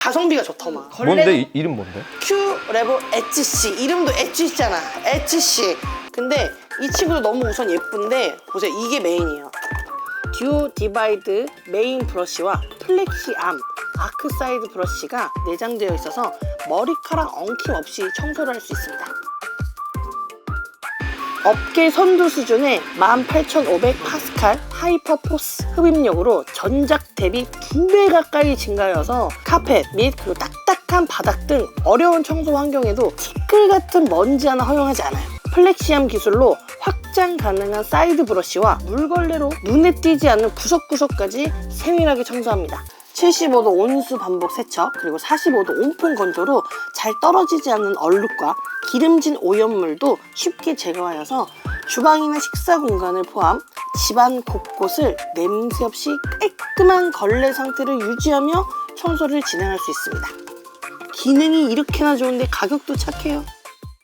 가성비가 좋더만. 뭔데 이, 이름 뭔데? Q 레버 엣지 씨 이름도 엣지 있잖아. 엣지 씨. 근데 이 친구도 너무 우선 예쁜데 보세요 이게 메인이에요. 듀오 디바이드 메인 브러쉬와 플렉시 암 아크 사이드 브러쉬가 내장되어 있어서 머리카락 엉킴 없이 청소를 할 수 있습니다. 업계 선두 수준의 18,500 파스칼 하이퍼 포스 흡입력으로 전작 대비 두배 가까이 증가하여서 카펫 및 그리고 딱딱한 바닥 등 어려운 청소 환경에도 티끌 같은 먼지 하나 허용하지 않아요. 플렉시암 기술로 확장 가능한 사이드 브러쉬와 물걸레로 눈에 띄지 않는 구석구석까지 세밀하게 청소합니다. 75도 온수 반복 세척 그리고 45도 온풍 건조로 잘 떨어지지 않는 얼룩과 기름진 오염물도 쉽게 제거하여서 주방이나 식사 공간을 포함 집안 곳곳을 냄새 없이 깔끔한 걸레 상태를 유지하며 청소를 진행할 수 있습니다. 기능이 이렇게나 좋은데 가격도 착해요.